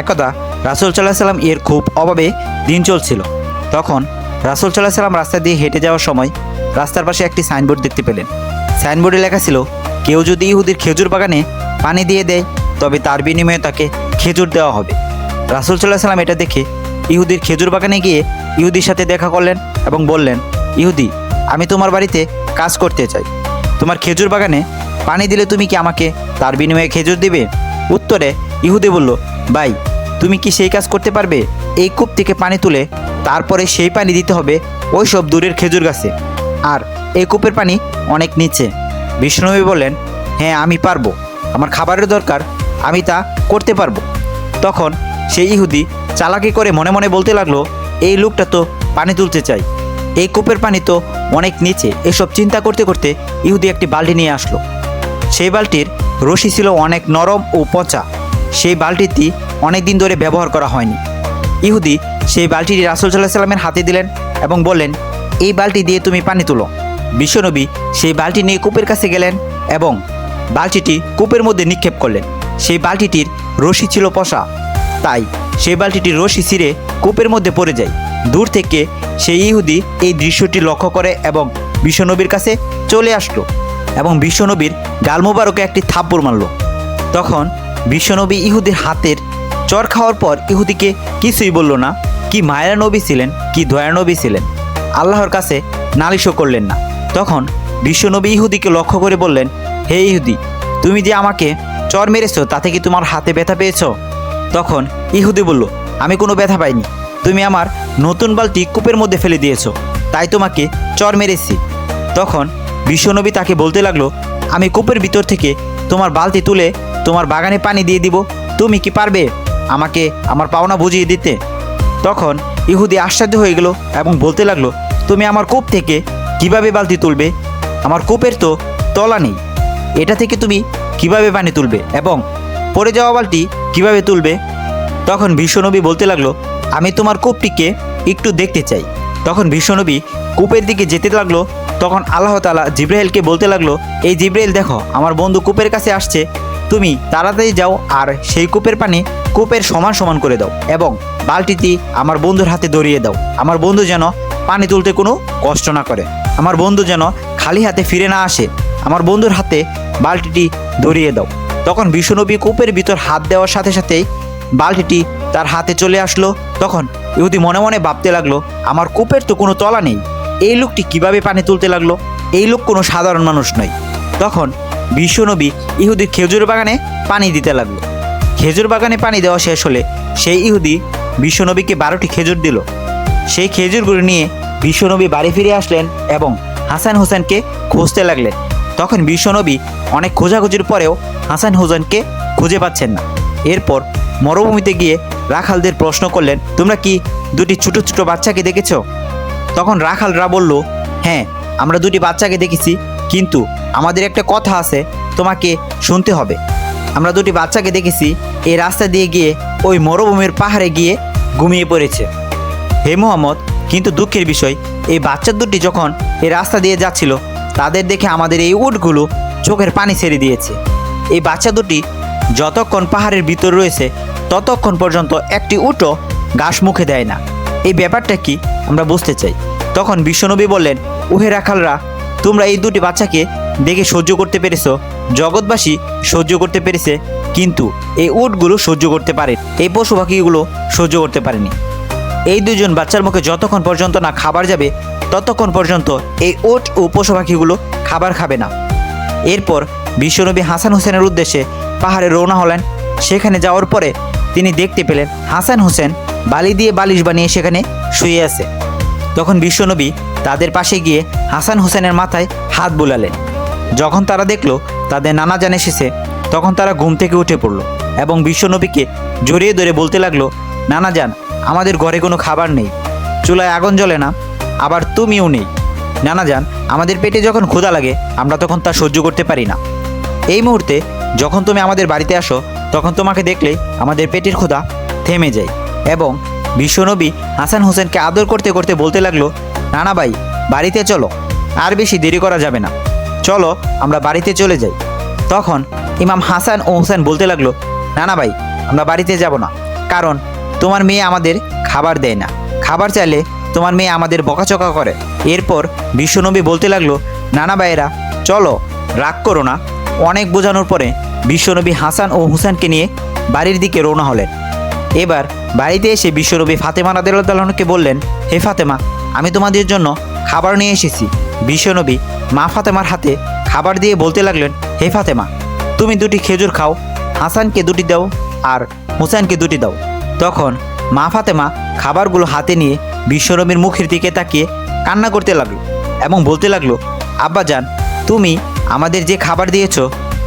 একদা রাসুল সাল্লাহ সাল্লাম এর খুব অভাবে দিন চলছিল। তখন রাসুল সাল্লাহ সাল্লাম রাস্তা দিয়ে হেঁটে যাওয়ার সময় রাস্তার পাশে একটি সাইনবোর্ড দেখতে পেলেন। সাইনবোর্ডে লেখা ছিল, কেউ যদি ইহুদির খেজুর বাগানে পানি দিয়ে দেয়, তবে তার বিনিময়ে তাকে খেজুর দেওয়া হবে। রাসুল সাল্লাহ সাল্লাম এটা দেখে ইহুদির খেজুর বাগানে গিয়ে ইহুদির সাথে দেখা করলেন এবং বললেন, ইহুদি, আমি তোমার বাড়িতে কাজ করতে চাই। তোমার খেজুর বাগানে পানি দিলে তুমি কি আমাকে তার বিনিময়ে খেজুর দিবে? উত্তরে ইহুদি বলল, ভাই, তুমি কি সেই কাজ করতে পারবে? এই কূপ থেকে পানি তুলে তারপরে সেই পানি দিতে হবে ওই সব দূরের খেজুর গাছে। আর এই কূপের পানি অনেক নিচে। বিষ্ণুবী বললেন হ্যাঁ আমি পারব। আমার খাবারের দরকার, আমি তা করতে পারব। তখন সেই ইহুদি চালাকি করে মনে মনে বলতে লাগল, এই লোকটা তো পানি তুলতে চাই। এই কূপের পানি তো অনেক নিচে। এসব চিন্তা করতে করতে ইহুদি একটি বালতি নিয়ে আসলো। সেই বালতির রশি ছিল অনেক নরম ও পচা। সেই বালটিটি অনেক দিন ধরে ব্যবহার করা হয়নি। ইহুদি সেই বালটিটি রাসুল সাল্লাহ সাল্লামের হাতে দিলেন এবং বললেন, এই বালটি দিয়ে তুমি পানি তুলো। বিশ্বনবী সেই বালটি নিয়ে কূপের কাছে গেলেন এবং বালতিটি কূপের মধ্যে নিক্ষেপ করলেন। সেই বালটিটির রশি ছিল পশা তাই সেই বালটিটির রশি ছিঁড়ে কূপের মধ্যে পড়ে যায়। দূর থেকে সেই ইহুদি এই দৃশ্যটি লক্ষ্য করে এবং বিশ্বনবীর কাছে চলে আসলো এবং বিশ্বনবীর গাল মোবারকে একটি থাপ্পড় মারল। তখন বিশ্বনবী ইহুদির হাতের চর খাওয়ার পর ইহুদিকে কিছুই বলল না। কি মায়েরা নবী ছিলেন, কি দয়া নবী ছিলেন। আল্লাহর কাছে নালিশও করলেন না। তখন বিশ্বনবী ইহুদিকে লক্ষ্য করে বললেন, হে ইহুদি, তুমি যে আমাকে চর মেরেছো, তাতে কি তোমার হাতে ব্যথা পেয়েছ? তখন ইহুদি বলল, আমি কোনো ব্যথা পাইনি। তুমি আমার নতুন বালতি কূপের মধ্যে ফেলে দিয়েছ, তাই তোমাকে চর মেরেছি। তখন বিশ্বনবী তাকে বলতে লাগল, আমি কূপের ভিতর থেকে তোমার বালতি তুলে তোমার বাগানে পানি দিয়ে দিব। তুমি কি পারবে আমাকে আমার পাওনা বুঝিয়ে দিতে? তখন ইহুদি আশ্চর্য হয়ে গেল এবং বলতে লাগল, তুমি আমার কূপ থেকে কীভাবে বালতি তুলবে? আমার কূপের তো তলা নেই। এটা থেকে তুমি কীভাবে পানি তুলবে এবং পড়ে যাওয়া বালতি কীভাবে তুলবে? তখন বিশ্বনবী বলতে লাগল, আমি তোমার কূপটিকে একটু দেখতে চাই। তখন বিশ্বনবী কূপের দিকে যেতে লাগল। তখন আল্লাহ তালা জিব্রাইলকে বলতে লাগল, এই জিব্রাইল দেখো, আমার বন্ধু কূপের কাছে আসছে। তুমি তাড়াতাড়ি যাও আর সেই কূপের পানি কূপের সমান সমান করে দাও এবং বালতিটি আমার বন্ধুর হাতে ধরিয়ে দাও। আমার বন্ধু যেন পানি তুলতে কোনো কষ্ট না করে। আমার বন্ধু যেন খালি হাতে ফিরে না আসে। আমার বন্ধুর হাতে বালতিটি ধরিয়ে দাও। তখন বিশ্বনবী কূপের ভিতর হাত দেওয়ার সাথে সাথেই বালতিটি তার হাতে চলে আসলো। তখন ইহুদি মনে মনে ভাবতে লাগল, আমার কূপের তো কোনো তলা নেই। এই লোকটি কীভাবে পানি তুলতে লাগল? এই লোক কোনো সাধারণ মানুষ নয়। তখন বিশ্বনবী ইহুদি খেজুর বাগানে পানি দিতে লাগল। খেজুর বাগানে পানি দেওয়া শেষ হলে সেই ইহুদি বিশ্বনবীকে বারোটি খেজুর দিল। সেই খেজুরগুলো নিয়ে বিশ্বনবী বাড়ি ফিরে আসলেন এবং হাসান হোসেনকে খুঁজতে লাগলেন। তখন বিশ্বনবী অনেক খোঁজাখুঁজির পরেও হাসান হোসেনকে খুঁজে পাচ্ছেন না। এরপর মরুভূমিতে গিয়ে রাখালদের প্রশ্ন করলেন, তোমরা কি দুটি ছোট ছোট বাচ্চাকে দেখেছ? তখন রাখালরা বলল হ্যাঁ আমরা দুটি বাচ্চাকে দেখেছি। কিন্তু আমাদের একটা কথা আছে, তোমাকে শুনতে হবে। আমরা দুটি বাচ্চাকে দেখেছি, এই রাস্তা দিয়ে গিয়ে ওই মরুভূমির পাহাড়ে গিয়ে ঘুমিয়ে পড়েছে। হে মোহাম্মদ, কিন্তু দুঃখের বিষয়, এই বাচ্চা দুটি যখন এই রাস্তা দিয়ে যাচ্ছিল, তাদের দেখে আমাদের এই উটগুলো চোখের পানি ছেড়ে দিয়েছে। এই বাচ্চা দুটি যতক্ষণ পাহাড়ের ভিতর রয়েছে, ততক্ষণ পর্যন্ত একটি উটও ঘাস মুখে দেয় না। এই ব্যাপারটা কি আমরা বুঝতে চাই। তখন বিশ্বনবী বললেন, উহে রাখালরা তোমরা এই দুটি বাচ্চাকে দেখে সহ্য করতে পেরেছ। জগৎবাসী সহ্য করতে পেরেছে, কিন্তু এই উটগুলো সহ্য করতে পারে। এই পশু পাখিগুলো সহ্য করতে পারেনি। এই দুজন বাচ্চার মুখে যতক্ষণ পর্যন্ত না খাবার যাবে, ততক্ষণ পর্যন্ত এই ওট ও পশু পাখিগুলো খাবার খাবে না। এরপর বিশ্বনবী হাসান হোসেনের উদ্দেশ্যে পাহাড়ে রওনা হলেন। সেখানে যাওয়ার পরে তিনি দেখতে পেলেন হাসান হোসেন বালি দিয়ে বালিশ বানিয়ে সেখানে শুয়ে আছে। তখন বিশ্বনবী তাদের পাশে গিয়ে হাসান হোসেনের মাথায় হাত বুলালেন। যখন তারা দেখল তাদের নানা জান এসেছে, তখন তারা ঘুম থেকে উঠে পড়ল এবং বিশ্বনবীকে জড়িয়ে ধরে বলতে লাগল নানা যান আমাদের ঘরে কোনো খাবার নেই, চুলায় আগুন জ্বলে না, আবার তুমিও নেই। নানা যান আমাদের পেটে যখন ক্ষুধা লাগে, আমরা তখন তা সহ্য করতে পারি না। এই মুহূর্তে যখন তুমি আমাদের বাড়িতে আসো, তখন তোমাকে দেখলে আমাদের পেটের ক্ষুধা থেমে যায় এবং বিশ্বনবী হাসান হোসেনকে আদর করতে করতে বলতে লাগল, নানা ভাই, বাড়িতে চলো, আর বেশি দেরি করা যাবে না। চলো, আমরা বাড়িতে চলে যাই। তখন ইমাম হাসান ও হোসেন বলতে লাগল, নানা ভাই, আমরা বাড়িতে যাব না, কারণ তোমার মেয়ে আমাদের খাবার দেয় না। খাবার চাইলে তোমার মেয়ে আমাদের বকাচকা করে। এরপর বিশ্বনবী বলতে লাগল, নানা ভাইয়েরা, চলো, রাগ করো না। অনেক বোঝানোর পরে বিশ্বনবী হাসান ও হুসানকে নিয়ে বাড়ির দিকে রওনা হলেন। এবার বাড়িতে এসে বিশ্বনবী ফাতেমা রাদিল্লাহকে বললেন, হে ফাতেমা, আমি তোমাদের জন্য খাবার নিয়ে এসেছি। বিশ্বনবী মা ফাতেমার হাতে খাবার দিয়ে বলতে লাগলেন, হে ফাতেমা, তুমি দুটি খেজুর খাও, হাসানকে দুটি দাও আর হুসাইনকে দুটি দাও। তখন মা ফাতেমা খাবারগুলো হাতে নিয়ে বিশ্বনবীর মুখের দিকে তাকিয়ে কান্না করতে লাগল এবং বলতে লাগল আব্বাজান তুমি আমাদের যে খাবার দিয়েছ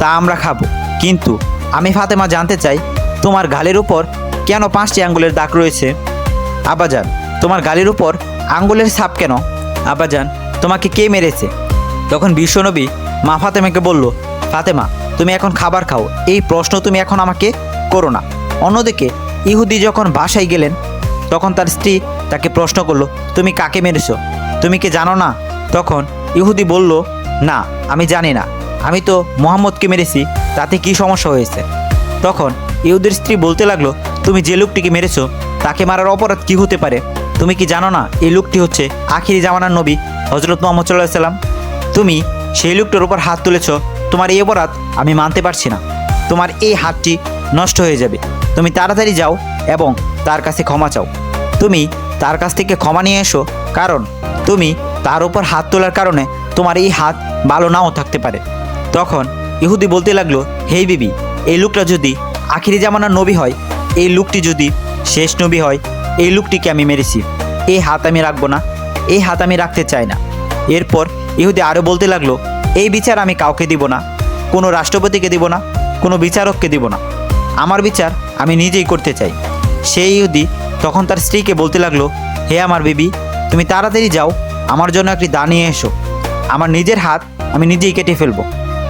তা আমরা খাব। কিন্তু আমি ফাতেমা জানতে চাই, তোমার গালের উপর কেন পাঁচটি আঙ্গুলের দাগ রয়েছে? আবাজান, তোমার গালির উপর আঙ্গুলের ছাপ কেন? আবাজান, তোমাকে কে মেরেছে? তখন বিশ্বনবী মা ফাতেমাকে বলল, ফাতেমা, তুমি এখন খাবার খাও। এই প্রশ্ন তুমি এখন আমাকে করো না। অন্যদিকে ইহুদি যখন বাসায় গেলেন, তখন তার স্ত্রী তাকে প্রশ্ন করল, তুমি কাকে মেরেছো? তুমি কি জানো না? তখন ইহুদি বলল, না, আমি জানি না। আমি তো মোহাম্মদকে মেরেছি, তাতে কি সমস্যা হয়েছে? তখন ইহুদের স্ত্রী বলতে লাগল তুমি যে লোকটিকে মেরেছ, তাকে মারার অপরাধ কি হতে পারে? তুমি কি জানো না, এই লোকটি হচ্ছে আখিরি জামানার নবী হজরত মোহাম্মদ সাল্লাহ সাল্লাম? তুমি সেই লোকটার উপর হাত তুলেছ, তোমার এই অপরাধ আমি মানতে পারছি না। তোমার এই হাতটি নষ্ট হয়ে যাবে। তুমি তাড়াতাড়ি যাও এবং তার কাছে ক্ষমা চাও। তুমি তার কাছ থেকে ক্ষমা নিয়ে এসো, কারণ তুমি তার উপর হাত তোলার কারণে তোমার এই হাত ভালো নাও থাকতে পারে। তখন ইহুদি বলতে লাগল হে বিবি, এই লোকটা যদি আখিরি জামানার নবী হয় এই লুকটি যদি শেষ নবী হয়, এই লুকটিকে আমি মেরেছি। এই হাত আমি রাখব না। এই হাত আমি রাখতে চাই না। এরপর ইহুদি আরও বলতে লাগল, এই বিচার আমি কাউকে দিব না। কোনো রাষ্ট্রপতিকে দিব না। কোনো বিচারককে দিব না। আমার বিচার আমি নিজেই করতে চাই। সেই ইহুদি তখন তার স্ত্রীকে বলতে লাগল, হে আমার বেবি, তুমি তাড়াতাড়ি যাও। আমার জন্য একটি দা নিয়ে এসো। আমার নিজের হাত আমি নিজেই কেটে ফেলব।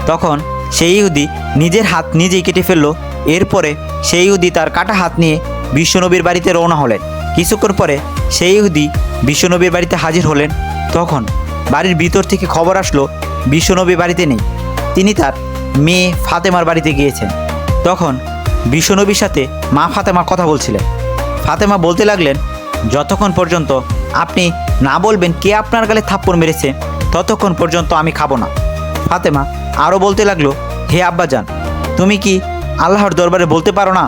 তখন সেই ইহুদি নিজের হাত নিজেই কেটে ফেলল। এরপরে সেই ইহুদি তার কাটা হাত নিয়ে বিশ্বনবীর বাড়িতে রওনা হলেন। কিছুক্ষণ পরে সেই ইহুদি বিশ্বনবীর বাড়িতে হাজির হলেন। তখন বাড়ির ভিতর থেকে খবর আসলো, বিশ্বনবী বাড়িতে নেই। তিনি তার মেয়ে ফাতেমার বাড়িতে গিয়েছেন। তখন বিশ্বনবীর সাথে মা ফাতেমা কথা বলছিলেন। ফাতেমা বলতে লাগলেন, যতক্ষণ পর্যন্ত আপনি না বলবেন কে আপনার গালে থাপ্পড় মেরেছে, ততক্ষণ পর্যন্ত আমি খাব না। ফাতেমা আরও বলতে লাগল, হে আব্বাজান, তুমি কি আল্লাহর দরবারে বলতে পারো না?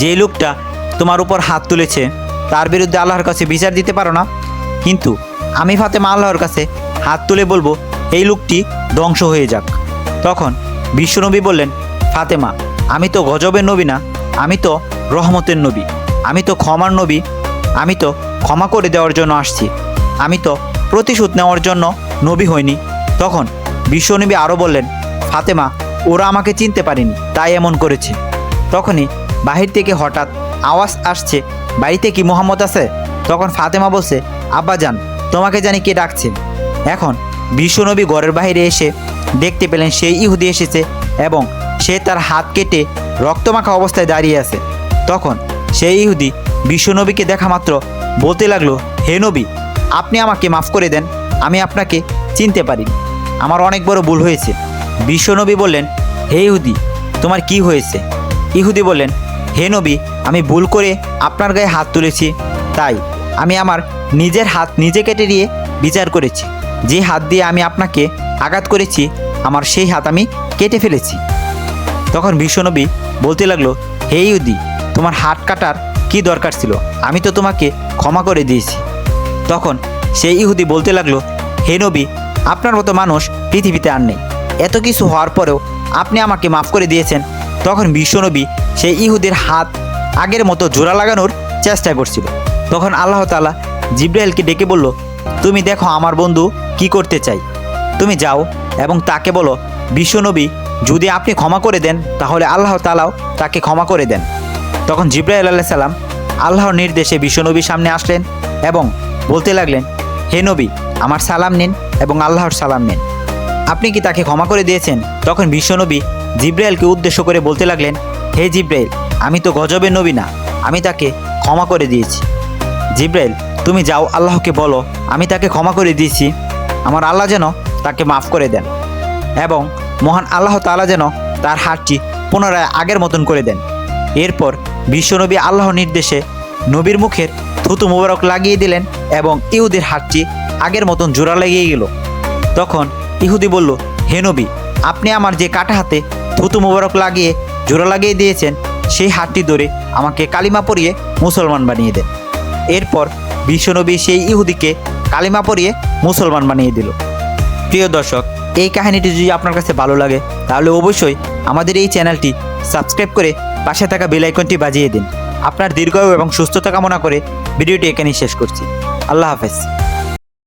যে লোকটা তোমার উপর হাত তুলেছে, তার বিরুদ্ধে আল্লাহর কাছে বিচার দিতে পারো না? কিন্তু আমি ফাতেমা আল্লাহর কাছে হাত তুলে বলব, এই লোকটি ধ্বংস হয়ে যাক। তখন বিশ্বনবী বললেন, ফাতেমা, আমি তো গজবের নবী না, আমি তো রহমতের নবী, আমি তো ক্ষমার নবী, আমি তো ক্ষমা করে দেওয়ার জন্য আসছি, আমি তো প্রতিশোধ নেওয়ার জন্য নবী হইনি। তখন বিশ্বনবী আরও বললেন, ফাতেমা ওরা আমাকে চিনতে পারেনি, তাই এমন করেছে। তখনই বাহির থেকে হঠাৎ আওয়াজ আসছে, বাড়িতে কি মোহাম্মদ আছে? তখন ফাতেমা বলছে আব্বাজান তোমাকে জানি কে ডাকছে। এখন বিশ্বনবী ঘরের বাইরে এসে দেখতে পেলেন সেই ইহুদি এসেছে এবং সে তার হাত কেটে রক্তমাখা অবস্থায় দাঁড়িয়ে আছে। তখন সেই ইহুদি বিশ্বনবীকে দেখা মাত্র বলতে লাগল, হে নবী, আপনি আমাকে মাফ করে দেন, আমি আপনাকে চিনতে পারি আমার অনেক বড় ভুল হয়েছে। বিশ্বনবী বললেন, হে ইহুদি, তোমার কি হয়েছে? ইহুদি বললেন, হে নবী, আমি ভুল করে আপনার গায়ে হাত তুলেছি। তাই আমি আমার নিজের হাত নিজে কেটে দিয়ে বিচার করেছি। যে হাত দিয়ে আমি আপনাকে আঘাত করেছি, আমার সেই হাত আমি কেটে ফেলেছি। তখন বিশ্বনবী বলতে লাগল, হে ইহুদি, তোমার হাত কাটার কি দরকার ছিল? আমি তো তোমাকে ক্ষমা করে দিয়েছি। তখন সেই ইহুদি বলতে লাগল, হে নবী, আপনার মতো মানুষ পৃথিবীতে আর নেই। এত কিছু হওয়ার পরেও আপনি আমাকে মাফ করে দিয়েছেন। তখন বিশ্বনবী সেই ইহুদের হাত আগের মতো জোড়া লাগানোর চেষ্টা করছিল। তখন আল্লাহ তালা জিব্রাইলকে ডেকে বলল, তুমি দেখো আমার বন্ধু কি করতে চাই তুমি যাও এবং তাকে বলো বিশ্বনবী যদি আপনি ক্ষমা করে দেন, তাহলে আল্লাহ তালাও তাকে ক্ষমা করে দেন। তখন জিব্রাইল আল্লাহ সাল্লাম আল্লাহর নির্দেশে বিশ্বনবীর সামনে আসলেন এবং বলতে লাগলেন, হে নবী, আমার সালাম নিন এবং আল্লাহর সালাম নিন। আপনি কি তাকে ক্ষমা করে দিয়েছেন? তখন বিশ্বনবী জিব্রাইলকে উদ্দেশ্য করে বলতে লাগলেন, হে জিব্রাইল, আমি তো গজবের নবী না, আমি তাকে ক্ষমা করে দিয়েছি। জিব্রাইল, তুমি যাও, আল্লাহকে বলো, আমি তাকে ক্ষমা করে দিয়েছি। আমার আল্লাহ যেন তাকে মাফ করে দেন এবং মহান আল্লাহ তাআলা যেন তার হাতটি পুনরায় আগের মতন করে দেন। এরপর বিশ্বনবী আল্লাহর নির্দেশে নবীর মুখের থুতু মোবারক লাগিয়ে দিলেন এবং ইহুদির হাতটি আগের মতন জোড়া লেগেই গেল। তখন ইহুদি বলল, হে নবী, আপনি আমার যে কাটা হাতে থুতু মোবারক লাগিয়ে জোড়া লাগিয়ে দিয়েছেন, সেই হাতটি ধরে আমাকে কালিমা পরিয়ে মুসলমান বানিয়ে দেন। এরপর বিশ্বনবী সেই ইহুদিকে কালিমা পরিয়ে মুসলমান বানিয়ে দিল। প্রিয় দর্শক, এই কাহিনীটি যদি আপনার কাছে ভালো লাগে, তাহলে অবশ্যই আমাদের এই চ্যানেলটি সাবস্ক্রাইব করে পাশে থাকা বেল আইকনটি বাজিয়ে দিন। আপনার দীর্ঘায়ু এবং সুস্থতা কামনা করে ভিডিওটি এখানেই শেষ করছি। আল্লাহ হাফেজ।